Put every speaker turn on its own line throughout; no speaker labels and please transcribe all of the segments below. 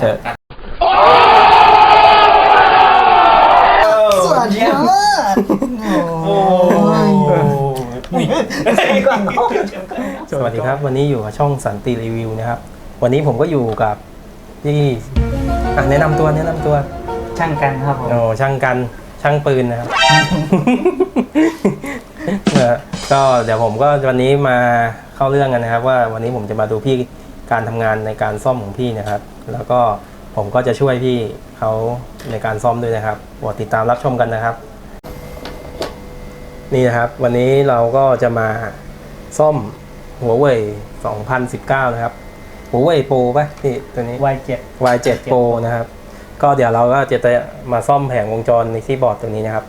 เออ
สุดยอดโอ้ยก่อนน้อง
สวัสดีครับ วันนี้อยู่กับช่องสันติรีวิวนะครับ วันนี้ผมก็อยู่กับพี่อะแนะนำตัวแนะนำตัว
ช่างกันครับผม
โอ้ช่างกันช่างปืนนะครับ เออก็เดี๋ยวผมก็วันนี้มาเข้าเรื่องกันนะครับ ว่าวันนี้ผมจะมาดูพี่ การทำงานในการซ่อมของพี่นะครับ แล้วก็ผมก็จะช่วยพี่เขาในการซ่อมด้วยนะครับโปรดติดตามรับชมกันนะครับ นี่นะครับ วันนี้เราก็จะมาซ่อมหัวเว่ย2019 นะครับหัวเว่ยโปรป่ะพี่ตัวนี้
วัยเจ็ด
Y7 Pro นะครับ ก็เดี๋ยวเราก็จะมาซ่อมแผงวงจรในคีย์บอร์ดตัวนี้นะครับ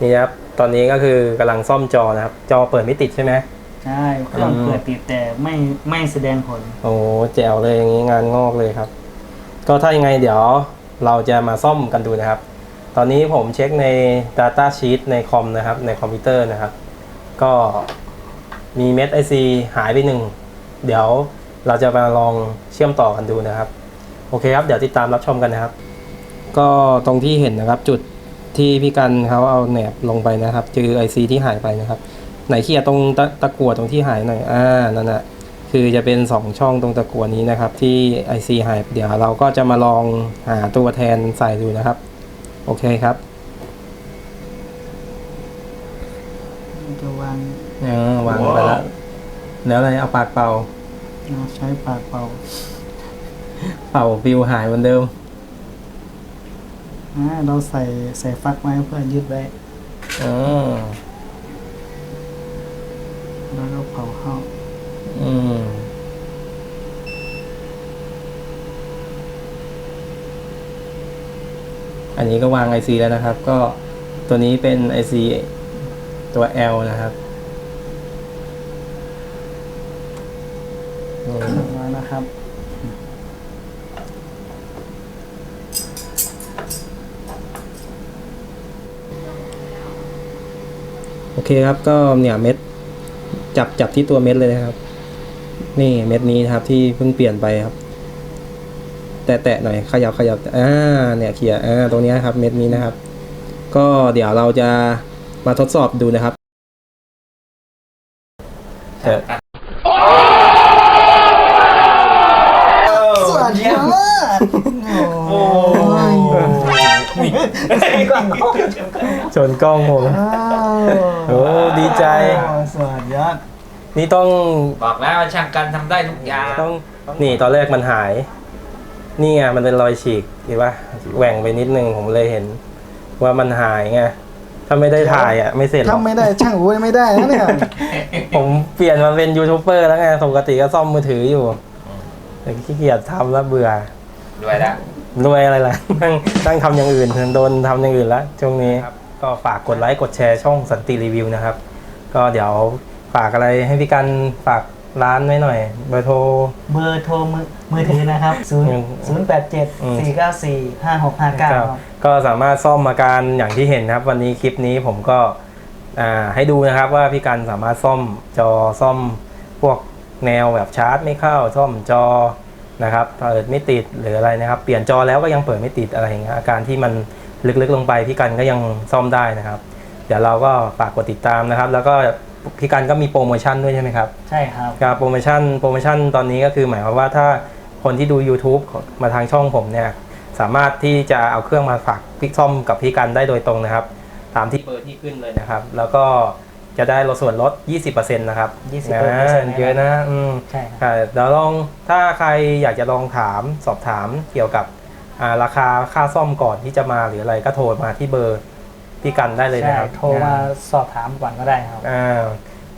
นี่นะครับ ตอนนี้ก็คือกำลังซ่อมจอนะครับ จอเปิดไม่ติดใช่ไหม
ใช่เครื่องเปิดติดแต่ไม่ไม่แสดงผล
โอ้แจ๋วเลยอย่างนี้งานงอกเลยครับ ก็ถ้ายังไงเดี๋ยวเราจะมาซ่อมกันดูนะครับ ตอนนี้ผมเช็คใน Data Sheet ในคอมนะครับ ในคอมพิวเตอร์นะครับ ก็มีเม็ด IC หายไปหนึ่ง เดี๋ยวเราจะมาลองเชื่อมต่อกันดูนะครับ โอเคครับ เดี๋ยวติดตามรับชมกันนะครับ ก็ตรงที่เห็นนะครับจุดที่พี่กันเขาเอาแหนบลงไปนะครับเจอ IC ที่หายไปนะครับ ไหนเคลียร์ตรงตะตะกั่วตรงที่หายหน่อยอ่านั่นแหะคือจะเป็น 2 ช่องตรงตะกั่วนี้นะครับ ที่ IC หายเดี๋ยวเราก็จะมาลองหาตัวแทนใส่ดูนะครับ โอเคครับ
จะวาง
เออวางไปแล้วแล้วอะไรเอาปากเป่า
เราใช้ปากเป่า
เป่าฟิวหายเหมือนเดิม
อ่าเราใส่ใส่ฟักไว้เพื่อยึดไว้
อ๋อ
แล้วก็เผาเข้า
อืมอันนี้ก็วาง IC แล้วนะครับ ก็ตัวนี้เป็น IC ตัว L นะครับอืม
มาแล้วครับ
โอเคครับก็เนี่ยเม็ด จับจับที่ตัวเม็ดเลยนะครับ นี่เม็ดนี้นะครับที่เพิ่งเปลี่ยนไปครับ แตะๆหน่อยขยับขยับอ่าเนี่ยเขียร์อ่าตรงเนี้ยครับ เม็ดนี้นะครับ ก็เดี๋ยวเราจะมาทดสอบดูนะครับเออ
สุดยอดโอ้ย ก่อนน้อง
ชนกล้องผมโอ้ดีใจ
สุดยอด
นี่ต้อง
บอกแล้วว่าช่างกันทำได้ทุกอย่าง
ต้องนี่ตอนแรกมันหาย นี่ไงมันเป็นรอยฉีกเห็นปะแหว่งไปนิดนึงผมเลยเห็น ว่ามันหายไงถ้าไม่ได้ถ่ายอะไม่เสร็จหรอก
ถ้าไม่ได้ช่างอุ้ยไม่ได้นะเนี่ย
ผมเปลี่ยนมาเป็นยูทูบเบอร์แล้วไงปกติก็ซ่อมมือถืออยู่แต่ขี้เกียจทำแล้วเบื่อ
ด้วยแล้ว
รวยอะไรล่ะ นั่งนั่งทำอย่างอื่นโดนทำอย่างอื่นแล้วช่วงนี้ก็ฝากกดไลค์กดแชร์ช่องสันติรีวิวนะครับ ก็เดี๋ยวฝากอะไรให้พี่กันฝากร้านไว้หน่อย เบอร์โทร
เบอร์โทรมือมือถือนะครับ 0 0 8 7
อืม
4 9 4 5 6 5 9ครับ
ก็สามารถซ่อมอาการอย่างที่เห็นนะครับ วันนี้คลิปนี้ผมก็อ่าให้ดูนะครับว่าพี่กันสามารถซ่อมจอซ่อมพวกแนวแบบชาร์จไม่เข้า ซ่อมจอ นะครับเปิดไม่ติดหรืออะไรนะครับ เปลี่ยนจอแล้วก็ยังเปิดไม่ติดอะไรอย่างเงี้ยอาการที่มันลึกๆลงไปพี่กันก็ยังซ่อมได้นะครับ เดี๋ยวเราก็ฝากกดติดตามนะครับ แล้วก็พี่กันก็มีโปรโมชั่นด้วยใช่ไหมครับ
ใช่ครับ
การโปรโมชั่นโปรโมชั่นตอนนี้ก็คือหมายความว่าถ้าคนที่ดู YouTube มาทางช่องผมเนี่ยสามารถที่จะเอาเครื่องมาฝากพี่ซ่อมกับพี่กันได้โดยตรงนะครับ ตามที่เบอร์ที่ขึ้นเลยนะครับ แล้วก็ จะได้ลดส่วนลด 20%นะครับ
20%
นะเยอะนะอืม
ใช่ครับ
ค่ะเดี๋ยวลองถ้าใครอยากจะลองถามสอบถามเกี่ยวกับอ่าราคาค่าซ่อมก่อนที่จะมาหรืออะไรก็โทรมาที่เบอร์พี่กันได้เลย
ใช่
นะครับ
โทรมาสอบถามก่อนก็ได้ครับ
อ่า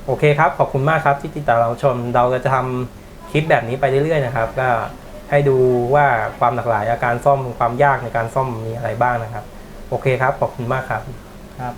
โอเคครับ ขอบคุณมากครับที่ติดตามเราชม เราจะทำคลิปแบบนี้ไปเรื่อยๆนะครับ ก็ให้ดูว่าความหลากหลายอาการซ่อมความยากในการซ่อมมีอะไรบ้างนะครับ โอเคครับ ขอบคุณมากครับ
ครับ